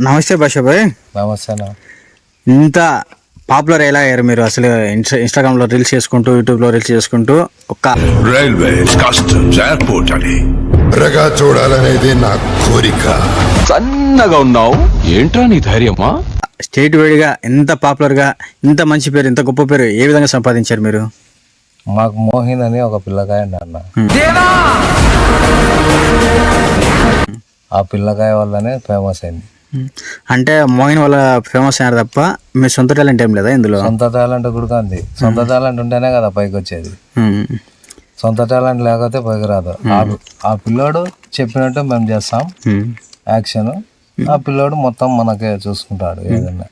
నమస్తే భాషాభాయ్ నమస్తేనా ఇంత పాపులర్ ఎలా అయ్యారు మీరు? అసలు ఇన్స్టా ఇన్స్టాగ్రామ్లో రీల్స్ చేసుకుంటూ యూట్యూబ్లో రీల్స్ చేసుకుంటూ ఒక్క రైల్వేస్ కస్టమ్స్ ఎయిర్పోర్ట్ అని. రగా చూడాలనేది నా కోరిక. సన్నగా ఉన్నావు. ఏంట్రా నీ ధైర్యమా? స్టేట్ వైడ్గా ఎంత పాపులర్గా ఇంత మంచి పేరు ఇంత గొప్ప పేరు ఏ విధంగా సంపాదించారు మీరు? మాకు మోహిన్ అని ఒక పిల్లకాయ అన్న. ఆ పిల్లకాయ వల్లనే ఫేమస్ అయింది. అంటే మోహిన్ వల్ల ఫేమస్ అయినారు తప్ప మీ సొంత టాలెంట్ ఏం లేదా ఇందులో? సొంత టాలెంట్ కూడా ఉంది. సొంత టాలెంట్ ఉంటేనే కదా పైకి వచ్చేది. సొంత టాలెంట్ లేకపోతే పైకి రాదు. ఆ- పిల్లోడు చెప్పినట్టు మేము చేస్తాం. యాక్షన్. ఆ పిల్లోడు మొత్తం మనకే చూసుకుంటాడు ఏదన్నా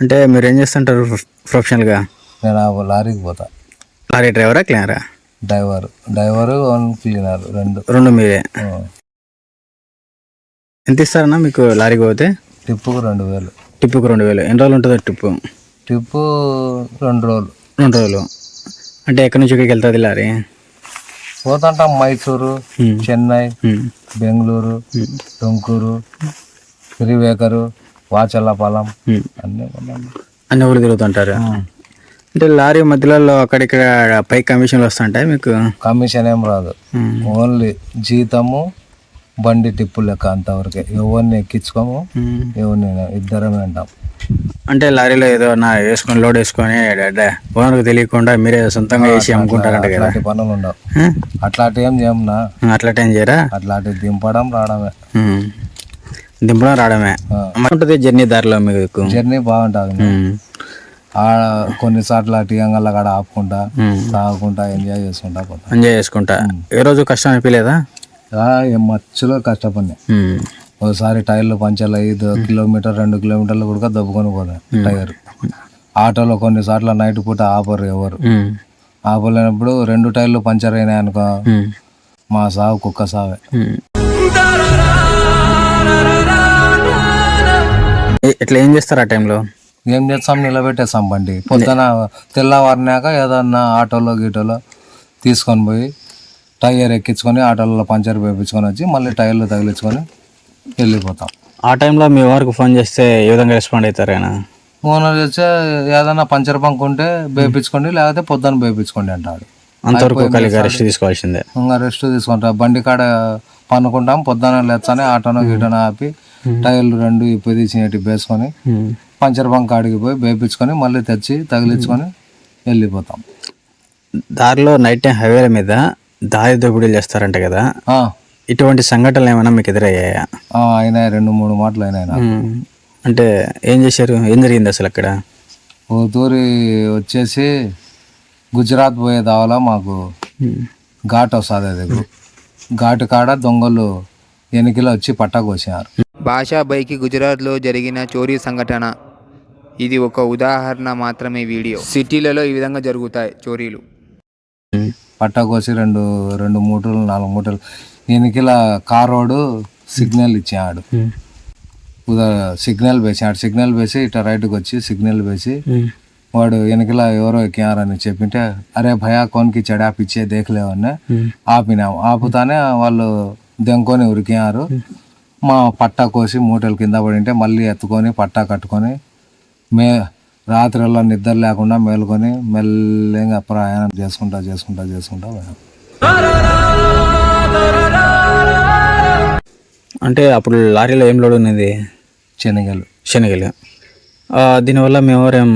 అంటే మీరు ఏం చేస్తుంటారు ప్రొఫెషనల్గా? నేను లారీకి పోతా. లారీ డ్రైవరా క్లీనరా? డ్రైవర్. డ్రైవర్ క్లీనర్ రెండు. రెండు మీరే. ఎంత ఇస్తారన్నా మీకు లారీకి పోతే? టిప్పుకు రెండు వేలు. టిప్పుకు రెండు వేలు. ఎన్ని రోజులు ఉంటుంది టిప్పు? టిప్పు రెండు రోజులు. రెండు రోజులు. అంటే ఎక్కడి నుంచి ఎక్కడికి వెళ్తుంది లారీ? పోతుంటాం మైసూరు. చెన్నై. బెంగళూరు తుంకూరు తిరువేకరు వాచల్లపాలెం. అన్నీ. అన్ని ఊరు తిరుగుతుంటారు. అంటే లారీ మధ్యలో అక్కడిక్కడ పై కమిషన్లు వస్తుంటాయి మీకు? కమిషన్ ఏం రాదు. ఓన్లీ జీతము బండి టిప్పు లెక్క అంతవరకే ఎవరిని ఎక్కించుకోము. ఎవరిని ఇద్దరమే అంటాం. అంటే లారీలో ఏదో నా వేసుకొని లోడ్ వేసుకొని ఓనర్కి తెలియకుండా మీరే సొంతంగా వేసి అమ్ముకుంటారంట కదా. అట్లాంటి పనులు ఉండవు? అట్లాంటి ఏం చేయమునా? అట్లా టైం చేయరా? అట్లాంటి దింపడం రావడమే. దింపడం రావడమే. ఉంటుంది జర్నీ దారిలో మీకు జర్నీ బాగుంటుంది కొన్నిసార్లు టీయంగల్ కాడ ఆపుకుంటా. తాగుకుంటా ఎంజాయ్ చేసుకుంటా ఎంజాయ్ చేసుకుంటా. ఏ రోజు కష్టం అనిపించలేదా ఏం మచ్చులో కష్టపడినా. ఉమ్. ఒకసారి టైర్లు పంచర్లు ఐదు కిలోమీటర్ రెండు కిలోమీటర్లు కూడా దబ్బుకొని పోతాయి టైర్. ఆటోలో కొన్నిసార్లు నైట్ పూట ఆపరు ఎవరు. ఆపలేనప్పుడు రెండు టైర్లు పంచర్ అయినాయి అనుకో. మా సావు కుక్క సావే. ఇట్లా ఏం చేస్తారు ఆ టైంలో? ఏం చేస్తాం నిలబెట్టేస్తాం బండి. పొద్దున తెల్లవారినాక ఏదన్నా ఆటోలో గీటోలో తీసుకొని పోయి టైర్ ఎక్కించుకొని ఆటోలో పంచర్ వేపించుకొని వచ్చి మళ్ళీ టైర్లు తగిలించుకొని వెళ్ళిపోతాం. ఆ టైంలో మీ వారికి ఫోన్ చేస్తే ఏ విధంగా రెస్పాండ్ అవుతారు ఆయన? ఓనర్ వచ్చే ఏదన్నా పంచర్ బంక్ ఉంటే వేపించుకోండి లేకపోతే పొద్దున వేపించుకోండి అంటాడు. అంతవరకు కలిగి రెస్ట్ తీసుకోవాల్సిందే. ఇంకా రెస్ట్ తీసుకుంటా. బండి కాడ పనుకుంటాం పొద్దున లేచానే ఆటోనో గీటనో ఆపి టైర్లు రెండు ఇప్పి తీసినట్టు వేసుకొని. పంచర్ బంక్ కాడికి పోయి వేపించుకొని మళ్ళీ తెచ్చి తగిలించుకొని వెళ్ళిపోతాం. దారిలో నైట్ టైం హైవేల మీద దారి దోపిడీలు చేస్తారంట కదా. ఆ, ఇటువంటి సంఘటనలు ఏమైనా మీకు ఎదురయ్యాయా? ఆ, అయినాయి రెండు మూడు మాటలు అయినాయి. అంటే ఏం చేశారు? ఏం జరిగింది అసలు అక్కడ? ఓ తూరి వచ్చేసి గుజరాత్ పోయే దావలా మాకు. ఘాట్ వస్తుంది అది ఘాటు కాడ దొంగలు ఎనికిలో వచ్చి పట్టకొచ్చినారు భాషాబాయికి గుజరాత్లో జరిగిన చోరీ సంఘటన. ఇది ఒక ఉదాహరణ మాత్రమే వీడియో. సిటీలలో ఈ విధంగా జరుగుతాయి చోరీలు. ఉమ్. పట్టకోసి రెండు రెండు మూటలు నాలుగు మూటలు ఎనికిల కారోడు సిగ్నల్ ఇచ్చాడు. ఉదా సిగ్నల్ వేసాడు సిగ్నల్ వేసి ఇట్లా రైట్కి వచ్చి సిగ్నల్ వేసి. వాడు వెనకల ఎవరో ఎక్కారని చెప్పింటే అరే భయా కోన్కి చెడా పిచ్చే దేఖలేవని ఉమ్. ఆపినాం ఆపుతానే వాళ్ళు దెంకొని ఉరికినారు మా పట్టా కోసి మూటలు కింద పడింటే మళ్ళీ ఎత్తుకొని పట్టా కట్టుకొని మే రాత్రిలో నిద్ర లేకుండా మేలుకొని మెల్లగా ప్రయాణం చేసుకుంటా చేసుకుంటా చేసుకుంటా పోయాం. అంటే అప్పుడు లారీలో ఏం లోడ్ ఉన్నది? శనగలు. శనగలు. దీనివల్ల మేము ఎవరేం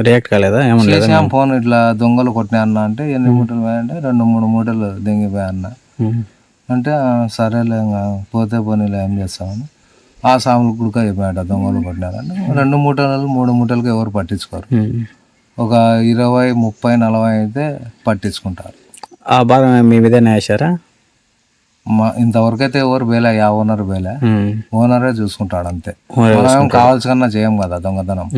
రియాక్ట్ కాలేదా? ఏమన్నా ఫోన్ ఇట్లా దొంగలు కొట్టినా అన్న అంటే ఎన్ని మూటలు పోయాయంటే రెండు మూడు మూటలు దెంగిపోయా అన్న. అంటే "ఆ, సరేలే పోతే పోనీలే ఏం చేస్తామని. ఆ సాములు కుడుక చెప్పాట దొంగలు కొట్టినారంటే రెండు మూటలు మూడు మూటలకు ఎవరు పట్టించుకోరు. ఒక ఇరవై ముప్పై నలభై అయితే పట్టించుకుంటారు. ఆ భాగం మీ మీదనే వేసారా మా ఇంతవరకు అయితే ఎవరు బేలే యా ఓనర్ బేలే. ఉమ్. ఓనరే చూసుకుంటాడు అంతే. మనం కావాల్సిన చేయం కదా దొంగతనం.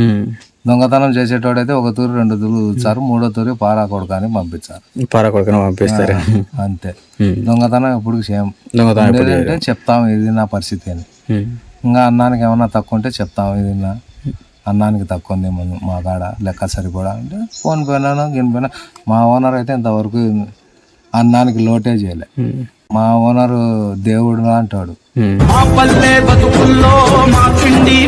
దొంగతనం చేసేటోడైతే ఒక తూరు రెండు తూరు చూస్తారు మూడో తూరి పారా కొడుకని పంపించారు పార కొడుకుని పంపిస్తారు అంతే. దొంగతనం ఎప్పుడు చేయం. దొంగతనం చెప్తాం ఇది నా పరిస్థితి అని. ఇంకా అన్నానికి ఏమన్నా తక్కువ ఉంటే చెప్తాం ఇది నా అన్నానికి తక్కువ ఉంది మన- మా కాడ లెక్క సరిపడా అంటే ఫోన్ పోయినా గిన్ పోయినా. మా ఓనర్ అయితే ఇంతవరకు అన్నానికి లోటే చేయలే. మా ఓనరు దేవుడు అంటాడు. పిండి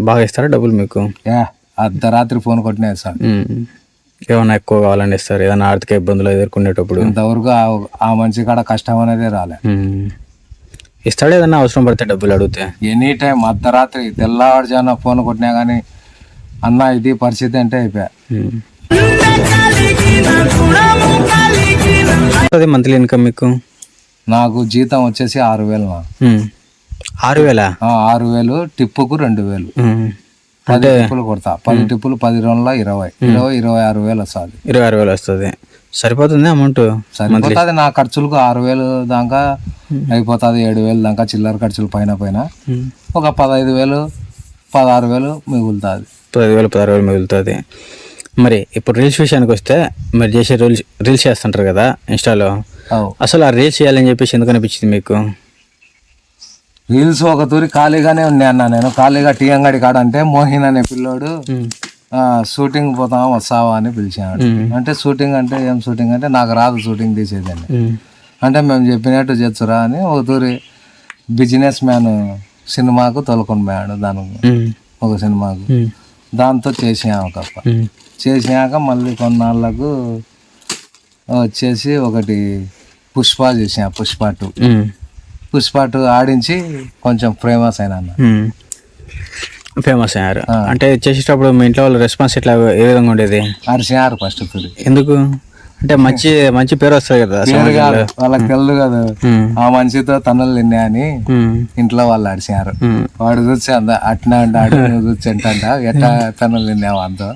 బాగా ఇస్తారా డబ్బులు మీకు? ఏ అర్ధరాత్రి ఫోన్ కొట్టినాయి సార్. ఉమ్. ఏమన్నా ఎక్కువ కావాలని ఇస్తారు? ఏదైనా ఆర్థిక ఇబ్బందులు ఎదుర్కొనేటప్పుడు? ఇంతవరకు ఆ- ఆ మనిషి కాడ కష్టం అనేది రాలే. ఇస్తాడు ఏదన్నా అవసరం పడితే డబ్బులు అడిగితే? ఎనీ టైం అర్ధరాత్రి తెల్లవారుజాన ఫోన్ కొట్టినా కానీ అన్న ఇది పరిస్థితి అంటే అయిపోయా. అది మంత్లీ ఇన్కమ్ మీకు? నాకు జీతం వచ్చేసి ఆరు వేలు. ఆరు వేల? ఆ, ఆరు వేలు టిప్పుకు రెండు వేలు. పది టిప్పులు కొడతా. పది టిప్పులు పది రోజుల ఇరవై. ఇరవై ఇరవై ఆరు వేలు వస్తుంది. ఇరవై ఆరు వేలు వస్తుంది. సరిపోతుంది అమౌంట్ సరిపోతుంది నా ఖర్చులకు ఆరు వేలు దాకా అయిపోతుంది ఏడు వేలు దాకా చిల్లర ఖర్చులు పైన పైన. ఒక పదహైదు వేలు పదహారు వేలు మిగులుతుంది. పదివేలు పదహారు వేలు మిగులుతుంది. మరి ఇప్పుడు రీల్స్ విషయానికి వస్తే మీరు చేసే రీల్స్ రీల్స్ చేస్తుంటారు కదా ఇన్స్టాలో. అసలు ఆ రీల్స్ చేయాలని చెప్పేసి ఎందుకు అనిపించింది మీకు? రీల్స్ ఒక తూరి ఖాళీగానే ఉండే అన్న నేను. ఖాళీగా టీ అంగడి కాడ అంటే మోహిన్ అనే పిల్లోడు షూటింగ్ పోతాం వస్తావా అని పిలిచాడు అంటే షూటింగ్ అంటే ఏం షూటింగ్ అంటే నాకు రాదు షూటింగ్ తీసేదని అంటే మేము చెప్పినట్టు చేస్తురా అని ఒక తూరి బిజినెస్ మ్యాన్ సినిమాకు తోలుకొని పోయాడు దానికి. ఒక సినిమాకు. దాంతో చేసాము ఒక ఉమ్. చేసాక మళ్ళీ కొన్నాళ్ళకు వచ్చేసి ఒకటి పుష్ప చేసా పుష్ప టూ. పుష్ప టూ ఆడించి కొంచెం ఫేమస్ అయినా. ఫేమస్ అయ్యారు. అంటే చేసేటప్పుడు మీ ఇంట్లో వాళ్ళ రెస్పాన్స్ ఎట్లా ఏ విధంగా ఉండేది? అరిసినారు ఫస్ట్ ఎందుకు? అంటే మంచి మంచి పేరు వస్తుంది కదా వాళ్ళకి తెలియదు కదా. ఆ మనిషితో తన్నులు తిన్నా అని. ఇంట్లో వాళ్ళు ఉమ్. వాడు చూసి అంద అట్నా అంటాడు నువ్వు చూసి ఎంటంట ఎట్లా తన్నులు తిన్నావు అంతా.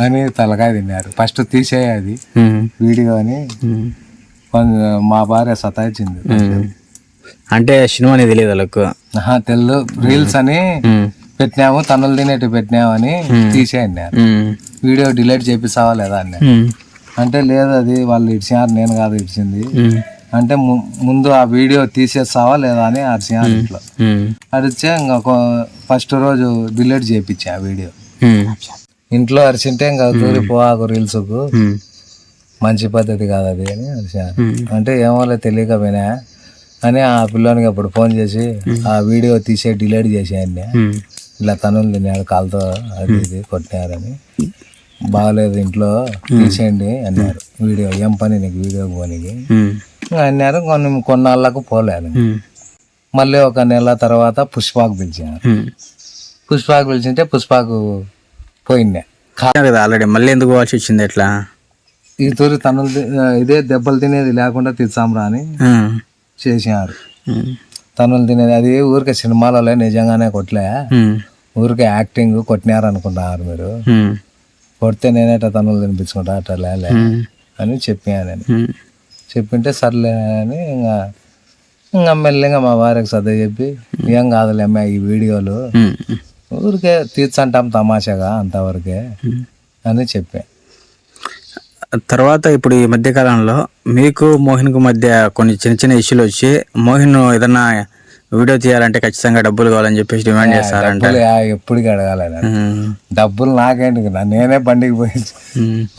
అని తలకాయ తిన్నారు. ఫస్ట్ తీసేయి అది ఉమ్. వీడియో అని మా భార్య సతాయించింది. అంటే సినిమా అనేది తెలియదు వాళ్ళకు. తెల్లు రీల్స్ అని. పెట్టినాము తన్నులు తినేటి పెట్టినాము అని తీసేయండి ఉమ్. వీడియో డిలీట్ చేపిస్తావా లేదా అని ఉమ్. అంటే లేదు అది వాళ్ళు ఇడిచినారు నేను కాదు ఇడిచింది. అంటే ముందు ఆ వీడియో తీసేస్తావా లేదా అని అరిచినారు ఇంట్లో. అడిగితే ఇంకా ఫస్ట్ రోజు డిలీట్ చేయించా ఆ వీడియో. ఇంట్లో అరిచింటే ఇంకా దూరిపోవాకు రీల్స్కు. మంచి పద్ధతి కాదు అది అని అరిచాను అంటే ఏమోలే తెలియక పోయినా అని ఆ పిల్లోనికి అప్పుడు ఫోన్ చేసి ఆ వీడియో తీసే డిలీట్ చేసేయండి. ఇలా తనులు తిన్నాడు కాలుతో అది ఇది కొట్టినారని. బాగలేదు ఇంట్లో తీసేయండి అన్నారు. వీడియో ఏం పని నీకు? వీడియో పోనీకి. అన్నారు కొన్ని కొన్నాళ్ళకు ఉమ్. మళ్ళీ ఒక నెల తర్వాత పుష్పాకు పిలిచాను. పుష్పాకు పిలిచింటే పుష్పాకు పోయిండే. కాదు ఆల్రెడీ మళ్ళీ ఎందుకు పోవాల్సి వచ్చింది ఎట్లా? ఈ తూరి తనులు ఇదే దెబ్బలు తినేది లేకుండా తీర్చాంరా అని ఉమ్. తనులు తినేది అది ఊరికే సినిమాలలో నిజంగానే కొట్టలే. ఊరికే యాక్టింగ్ కొట్టినారు అనుకుంటున్నారు మీరు. కొడితే నేనేట తనులు తినిపించుకుంటా అట్లా ఉమ్. అని చెప్పాను నేను. చెప్పింటే సర్లే అని ఇంకా ఇంకా మెల్లిగా మా భార్యకు సర్ద చెప్పి ఏం కాదులే అమ్మా ఈ వీడియోలు. ఊరికే తీర్చంటాం తమాషాగా అంతవరకే అని చెప్పా తర్వాత ఇప్పుడు ఈ మధ్య కాలంలో మీకు మోహిన్కు మధ్య కొన్ని చిన్న చిన్న ఇష్యూలు వచ్చి మోహిన్ ఏదన్నా వీడియో తీయాలంటే ఖచ్చితంగా డబ్బులు కావాలని చెప్పేసి డిమాండ్ చేస్తారంట. డబ్బులు యా- ఎప్పటికి అడగాలి నేను. ఉమ్. డబ్బులు నాకేంటి నేనే బండికి పోయి.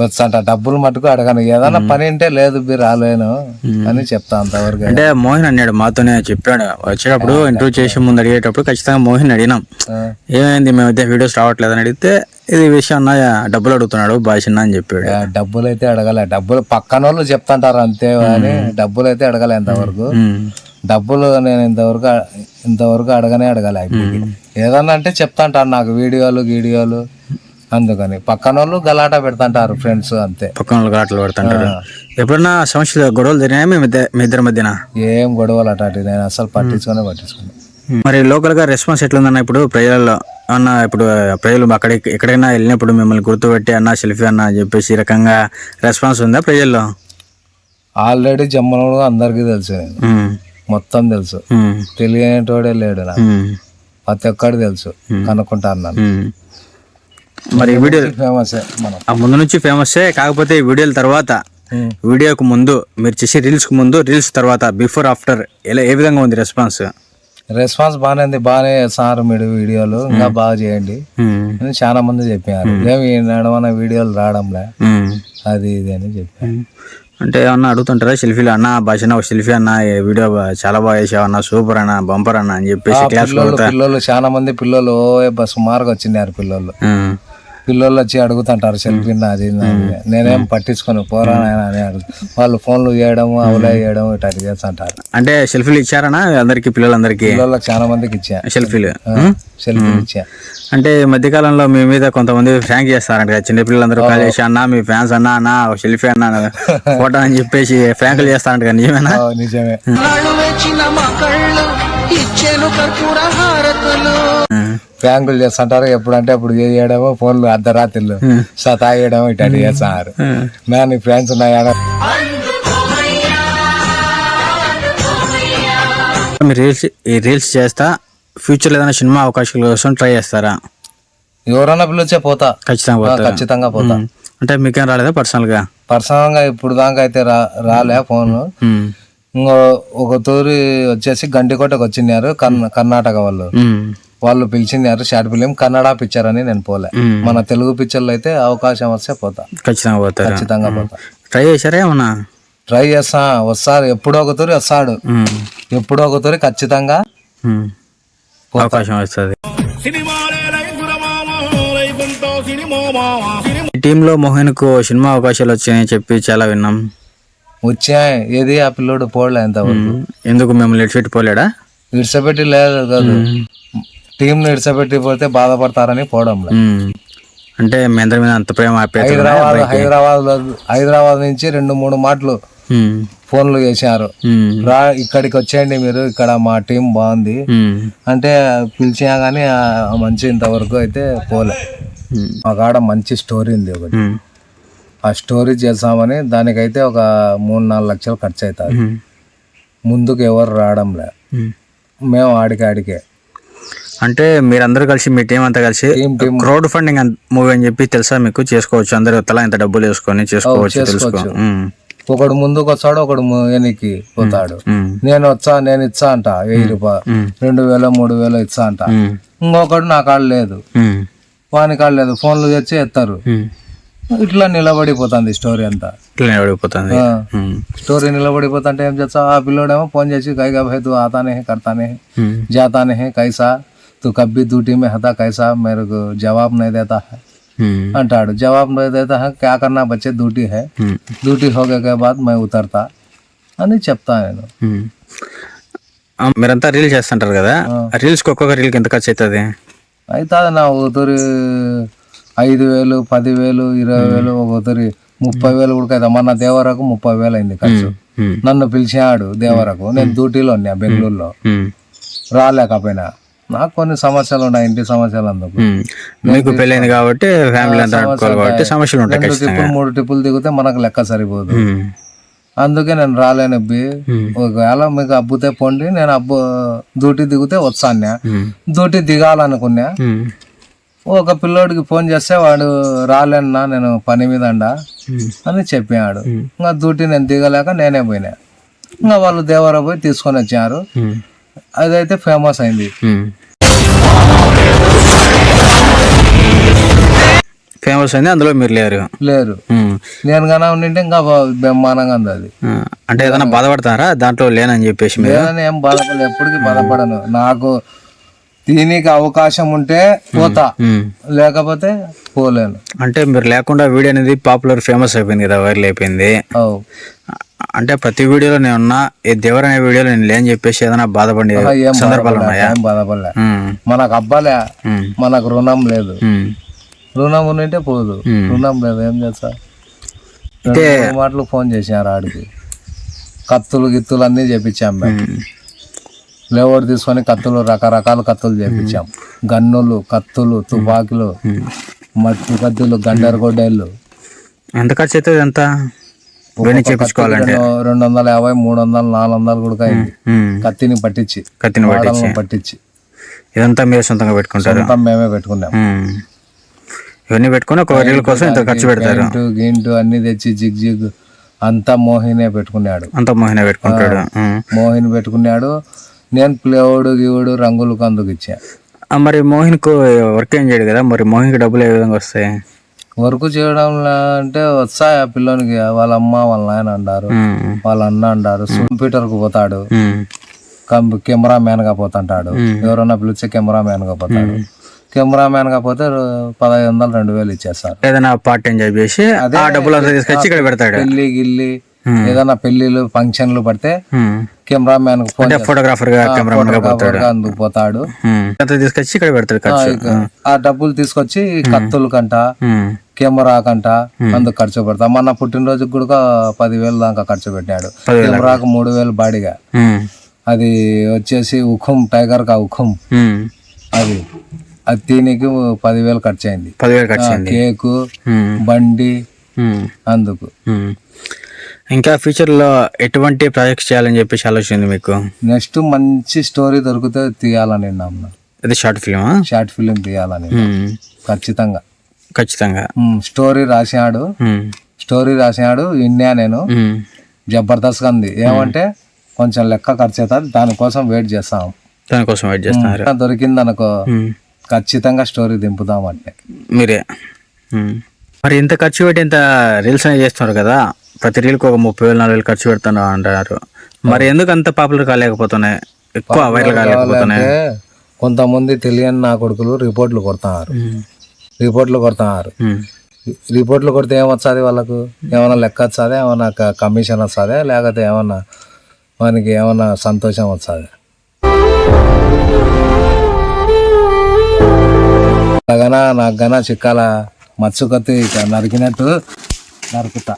వచ్చంట డబ్బులు మటుకు అడగను. ఏదైనా పని ఉంటే లేదు బి రాలేను అని చెప్తా అంతవరకు అంటే మోహిన్ అన్నాడు మాతోనే చెప్పాడు. వచ్చేటప్పుడు ఇంటర్వ్యూ చేసే ముందు అడిగేటప్పుడు ఖచ్చితంగా మోహిన్ అడిగినాం. ఏమైంది? మేము వీడియోస్ రావట్లేదు అని అడిగితే ఇది విషయం అన్న డబ్బులు అడుగుతున్నాడు బాగా అని చెప్పాడు. డబ్బులు అయితే అడగలే. డబ్బులు పక్కన వాళ్ళు చెప్తుంటారు అంతే అని డబ్బులు అయితే అడగలే ఇంతవరకు. డబ్బులు నేను ఇంతవరకు ఇంతవరకు అడగనే అడగలే ఏదన్నా అంటే చెప్తాంటారు నాకు వీడియోలు గీడియోలు అందుకని. పక్కన వాళ్ళు గలాట పెడతాంటారు ఫ్రెండ్స్ అంతే. పక్కన వాళ్ళు ఆటలు పడుతుంటారు ఎప్పుడన్నా సమస్యలు గొడవలు మధ్య మీ ఇద్దరి మధ్యన? ఏం గొడవలు అటాటి నేను అసలు పట్టించుకునే పట్టించుకున్నాను మరి లోకల్గా రెస్పాన్స్ ఎట్లుందన్న ఇప్పుడు ప్రజలలో అన్న ఇప్పుడు ప్రజలు అక్కడ ఎక్కడైనా వెళ్ళినప్పుడు మిమ్మల్ని గుర్తుపెట్టి అన్న సెల్ఫీ అన్న అని చెప్పేసి రకంగా రెస్పాన్స్ ఉందా ప్రజల్లో ఆల్రెడీ జమ్మనోడు అందరికీ తెలుసు ఉమ్. మొత్తం తెలుసు ఉమ్. తెలియనిటోడే లేడు నాకు. ప్రతి ఒక్కడు తెలుసు కనుక్కుంటాను నన్ను ఉమ్. మరి వీడియో ఫేమస్ ఆ ముందు నుంచి ఫేమస్సే కాకపోతే ఈ వీడియోల తర్వాత. వీడియోకు ముందు మీరు చేసే రీల్స్కు ముందు రీల్స్ తర్వాత బిఫోర్ ఆఫ్టర్ ఎలా ఏ విధంగా ఉంది రెస్పాన్స్ రెస్పాన్స్ బాగానే ఉంది. బాగానే చేస్తున్నారు మీరు వీడియోలు ఇంకా బాగా చేయండి. అని చాలా మంది చెప్పారు. ఏమి నడవన వీడియోలు రావడంలే. అది ఇది అని చెప్పారు. అంటే ఏమన్నా అడుగుతుంటారా? సెల్ఫీలు అన్న భాషన? ఒక సెల్ఫీ అన్న వీడియో చాలా బాగా చేసావు అన్న సూపర్ అన్న బంపర్ అన్న అని చెప్పేసి పిల్లలు చాలా మంది పిల్లలు సుమారుగా వచ్చినారు పిల్లలు పిల్లలు వచ్చి అడుగుతుంటారు సెల్ఫీ నాది నాది. నేనేం పట్టించుకోను పోరా అని వాళ్ళు ఫోన్లు చేయడం అవలే చేయడం ఇట్లా చేస్తుంటారు. అంటే సెల్ఫీలు ఇచ్చారనా అందరికి పిల్లలందరికీ? పిల్లలకు చాలా మందికి ఇచ్చా. సెల్ఫీలు. సెల్ఫీలు ఇచ్చా. అంటే ఈ మధ్యకాలంలో మీ మీద కొంతమంది ఫ్రాంక్ చేస్తారంట కదా చిన్న పిల్లలందరూ కాల్ చేసి అన్న మీ ఫ్యాన్స్ అన్న అన్న ఒక సెల్ఫీ అన్న ఫోటో అని చెప్పేసి ఫ్రాంకులు చేస్తారంట నిజమేనా? నిజమే. ఉం. బ్యాంకులు చేస్తుంటారు. ఎప్పుడంటే అప్పుడు చేయడము ఫోన్లు అర్ధరాత్రులు సతాయడం ఇట్లా చేస్తున్నారు. నా నీ ఫ్రెండ్స్ ఉన్నాయా? మీరు రీల్స్ ఈ రీల్స్ చేస్తా ఫ్యూచర్లో ఏదైనా సినిమా అవకాశాల కోసం ట్రై చేస్తారా? ఎవరన్నా పిలిచే పోతా. ఖచ్చితంగా? ఖచ్చితంగా పోతా. అంటే మీకేం రాలేదా పర్సనల్గా? పర్సనల్గా ఇప్పుడు దాకా అయితే రా రాలే ఫోన్. ఇంకో ఒక తూరి వచ్చేసి గండికోటకు వచ్చినారు కర్ణ- కర్ణాటక వాళ్ళు. వాళ్ళు పిలిచినారు షార్ట్ ఫిలిం కన్నడ పిక్చర్ అని నేను పోలే. మన తెలుగు పిక్చర్లు అయితే అవకాశం వస్తే పోతా. ఖచ్చితంగా పోతారా? ఖచ్చితంగా పోతా. ట్రై చేశారా ఏమన్నా? ట్రై చేస్తా. వస్తారు ఎప్పుడో ఒక తూరి వస్తాడు. ఎప్పుడో ఒక తూరి ఖచ్చితంగా. అవకాశం వస్తుంది. ఈ టీంలో మోహన్కు సినిమా అవకాశాలు వచ్చాయని చెప్పి చాలా విన్నాం. వచ్చాయి. ఏది ఆ పిల్లోడు పోలే ఇంతవరకు ఎందుకు మిమ్మల్ని ఎడ్ఫిట్ పోలేడా? ఇడిసపెట్టి లేదు కాదు. టీం ఇడిసపెట్టి పోతే బాధపడతారని పోవడంలో ఉం. అంటే మీ అందరి మీద అంత ప్రేమ హైదరాబాద్? హైదరాబాద్ హైదరాబాద్ నుంచి రెండు మూడు మాటలు. ఫోన్లు చేశారు. రా ఇక్కడికి వచ్చేయండి మీరు ఇక్కడ మా టీం బాగుంది. అంటే పిలిచినా కానీ మంచి ఇంతవరకు అయితే పోలే. మా కాడ మంచి స్టోరీ ఉంది ఒకటి. ఆ స్టోరీ చేద్దామని దానికైతే ఒక మూడు నాలుగు లక్షలు ఖర్చు అవుతుంది. ముందుకు ఎవరు రావడంలే. మేము ఆడికి ఆడికే అంటే మీరందరూ కలిసి మీ టీం అంతా కలిసి క్రౌడ్ ఫండింగ్ మూవీ అని చెప్పి తెలుసా మీకు? చేసుకోవచ్చు. అందరు తలా ఇంత డబ్బులు వేసుకొని చేసుకోవచ్చు తెలుసుకోవచ్చు ఒకడు ముందుకు వస్తాడు ఒకడు వెనక్కి పోతాడు. నేను వచ్చా నేను ఇచ్చా అంట వెయ్యి రూపాయలు. రెండు వేల మూడు వేల ఇచ్చా అంట. ఇంకొకడు నా కాళ్ళు లేదు. వాని కాళ్ళు లేదు. ఫోన్లు తెచ్చి ఎత్తారు. ఇట్లా నిలబడిపోతుంది స్టోరీ అంతా. ఇట్లా నిలబడిపోతుంది. స్టోరీ నిలబడిపోతుంటే ఏం చేస్తా ఆ పిల్లోడేమో ఫోన్ చేసి కైగా భయదు ఆతానే కడతానే జాతానే కైసా. तू कभी ड्यूटी में था कैसा मेरे को जवाब नहीं देता है ఉం. अंटाड़ जवाब नहीं देता है क्या करना बच्चे ड्यूटी है ఉం. ड्यूटी हो गए के बाद मैं उतरता అని చెప్తా నేను ఉం. ఆ, మీరంతా రీల్ చేస్తుంటారు కదా రీల్స్కి ఒక్కొక్క రీల్కి ఎంత ఖర్చు అవుతుంది అయితే నా ఒకతూరి ఐదు వేలు పదివేలు ఇరవై వేలు ఒకతూరి ముప్పై వేలు కూడా అవుతా మొన్న దేవరకు ముప్పై వేలు అయింది ఖర్చు ఉం. నన్ను పిలిచాడు దేవరకు నేను డ్యూటీలో ఉన్నా బెంగళూరులో ఉం. రాలేకపోయినా నాకు కొన్ని సమస్యలు ఉన్నాయి ఇంటి సమస్యలు అందుకు. మీకు పెళ్ళైంది కాబట్టి ఫ్యామిలీ అంతా కాబట్టి సమస్యలు ఉంటాయి రెండు టిప్పులు మూడు టిప్పులు దిగితే మనకు లెక్క సరిపోదు. అందుకే నేను రాలేను అబ్బి. ఒకవేళ మీకు అబ్బుతే పోండి నేను అబ్బు డ్యూటీ దిగితే వచ్చాను ఉం. డ్యూటీ దిగాలనుకున్నా. ఒక పిల్లోడికి ఫోన్ చేస్తే వాడు రాలేనా నేను పని మీద అండా అని చెప్పాడు. ఇంకా డ్యూటీ నేను దిగలేక నేనే పోయినా. ఇంకా వాళ్ళు దేవర పోయి తీసుకొని వచ్చారు. అదైతే ఫేమస్ అయింది. ఫేమస్ అయింది అందులో మీరు లేరు. లేరు. నేను కన్నా ఉండింటే ఇంకా బ్రహ్మాండంగా ఉంది అది. అంటే ఏదైనా బాధపడతారా? దాంట్లో లేనని చెప్పేసి లేదని ఏం బాధపడలేదు ఎప్పటికీ బాధపడను. నాకు దీనికి అవకాశం ఉంటే పోతా. లేకపోతే పోలేను. అంటే మీరు లేకుండా వీడియో అనేది పాపులర్ ఫేమస్ అయిపోయింది కదా వైరల్ అయిపోయింది. అంటే ప్రతి వీడియోలో నేను ఉన్నా ఈ దేవర్ అనే వీడియోలో నేను లేని చెప్పేసి ఏదైనా బాధపడి ఏం సందర్భాలు ఉన్నాయా? ఏం బాధపడలే. మనకు అబ్బాలే. మనకు రుణం లేదు. రుణం ఉంటే పోదు. రుణం లేదు ఏం చేస్తా? మూడు మాటలు ఫోన్ చేసినారు ఆడికి. కత్తులు గిత్తులు అన్నీ చేపించాం మేము. లేవర్ తీసుకొని కత్తులు రకరకాల కత్తులు చేపించాం. గన్నులు కత్తులు తుపాకులు మట్టి కత్తులు గండర్ గొడ్డళ్ళు ఎంత ఖర్చు అవుతుంది ఎంత ఇవన్నీ చేపించుకోవాలంటే. రెండు వందల యాభై మూడు వందలు నాలుగు వందలు కూడా అయింది. కత్తిని పట్టించి. కత్తిని పట్టించి. పట్టించి. ఇదంతా మీరు సొంతంగా పెట్టుకుంటారు? మేమే పెట్టుకున్నాం. ఇవన్నీ పెట్టుకొని ఒక రీల్ కోసం ఇంత ఖర్చు పెడతారు. గింటు అన్ని తెచ్చి జిగ్ జిగ్ అంతా మోహినే పెట్టుకున్నాడు. అంత మోహిన పెట్టుకుంటాడు. మోహిన్ పెట్టుకున్నాడు. నేను ప్లేవుడు గివుడు రంగులు కందుకు ఇచ్చా. మరి మోహిన్కు వర్క్ ఏం చేయడు కదా? మరి మోహిన్కి డబ్బులు ఏ విధంగా వస్తాయి? వర్క్ చేయడం అంటే వస్తాయి ఆ పిల్లోనికి? వాళ్ళ అమ్మ వాళ్ళ నాయన అంటారు. వాళ్ళ అన్న అంటారు. కంప్యూటర్కు పోతాడు. కెమెరా మ్యాన్గా పోతుంటాడు. ఎవరన్నా పిలిస్తే కెమెరా మ్యాన్గా పోతాడు. కెమెరా మ్యాన్గా పోతే పదహైదు వందలు రెండు వేలు ఇచ్చేస్తారు. ఏదైనా పార్ట్ టైం జాబ్ చేసి ఆ డబ్బులు తీసుకొచ్చి ఇక్కడ పెడతాడు. పెళ్ళి గిల్లి ఏదైనా పెళ్ళిళ్ళు ఫంక్షన్లు పడితే. కెమెరా మ్యాన్ ఫోన్ ఫోటోగ్రాఫర్గా అందుకు పోతాడు. తీసుకొచ్చి ఇక్కడ పెడతాడు ఆ డబ్బులు తీసుకొచ్చి కత్తుల కంట ఉమ్, కెమెరా కంట అందుకు ఖర్చు పెడతా. మొన్న పుట్టినరోజుకి కూడా పదివేలు దాకా ఖర్చు పెట్టాడు కెమెరాకు మూడు వేలు బాడిగా అది వచ్చేసి ఉఖం టైగర్ కా ఉఖం. అది అది దీనికి పదివేలు ఖర్చు అయింది కేకు బండి అందుకు. ఇంకా ఫ్యూచర్లో ఎటువంటి ప్రాజెక్ట్స్ చేయాలని చెప్పేసి ఆలోచన ఉంది మీకు? నెక్స్ట్ మంచి స్టోరీ దొరికితే తీయాలని నమ్మ ఇది షార్ట్ ఫిల్మా? షార్ట్ ఫిలిం తీయాలని. ఖచ్చితంగా. ఖచ్చితంగా. స్టోరీ రాసినాడు. ఉమ్, స్టోరీ రాసినాడు విన్నా నేను. ఉమ్, జబర్దస్త్గా ఉంది ఏమంటే కొంచెం లెక్క ఖర్చు అవుతుంది దానికోసం వెయిట్ చేస్తాం. దానికోసం వెయిట్ చేస్తున్నారు. దొరికింది అనుకో ఖచ్చితంగా స్టోరీ దింపుదాం అంటే. మీరే. మరి ఇంత ఖర్చు పెట్టి ఇంత రీల్స్ అనేది చేస్తున్నారు కదా ప్రతి రీల్కి ఒక ముప్పై వేలు నాలుగు వేలు ఖర్చు పెడుతున్నారు అంటారు మరి ఎందుకు అంత పాపులర్ కాలేకపోతున్నాయి? ఎక్కువ వైరల్ కాలేకపోతున్నాయి? కొంతమంది తెలియని నా కొడుకులు రిపోర్ట్లు కొడుతున్నారు. రిపోర్ట్లు కొడుతున్నారు. రిపోర్ట్లు కొడితే ఏమొస్తుంది వాళ్ళకు? ఏమైనా లెక్క వస్తుంది ఏమైనా కమిషన్ వస్తుంది? లేకపోతే ఏమన్నా మనకి ఏమన్నా సంతోషం వస్తుంది? గన నాకు గన చిక్కాల మత్సు కత్తి నరికినట్టు నరుకుతా.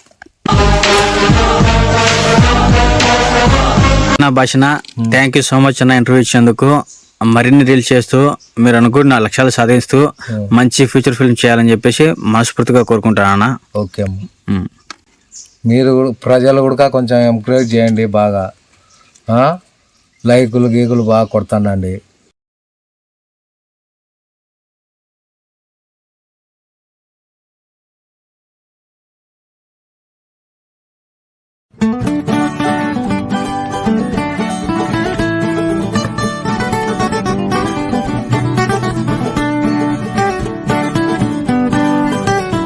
నా భాషన థ్యాంక్ యూ సో మచ్ అన్న ఇంటర్వ్యూ ఇచ్చేందుకు మరిన్ని రీల్స్ చేస్తూ మీరు అనుకున్న లక్ష్యాలు సాధిస్తూ మంచి ఫ్యూచర్ ఫిల్మ్ చేయాలని చెప్పేసి మనస్ఫూర్తిగా కోరుకుంటాను అన్న ఓకే అమ్మ. ఉమ్. మీరు కూడా- ప్రజలు కూడా కొంచెం ఎంకరేజ్ చేయండి బాగా? లైకులు గీకులు బాగా కొడతానండి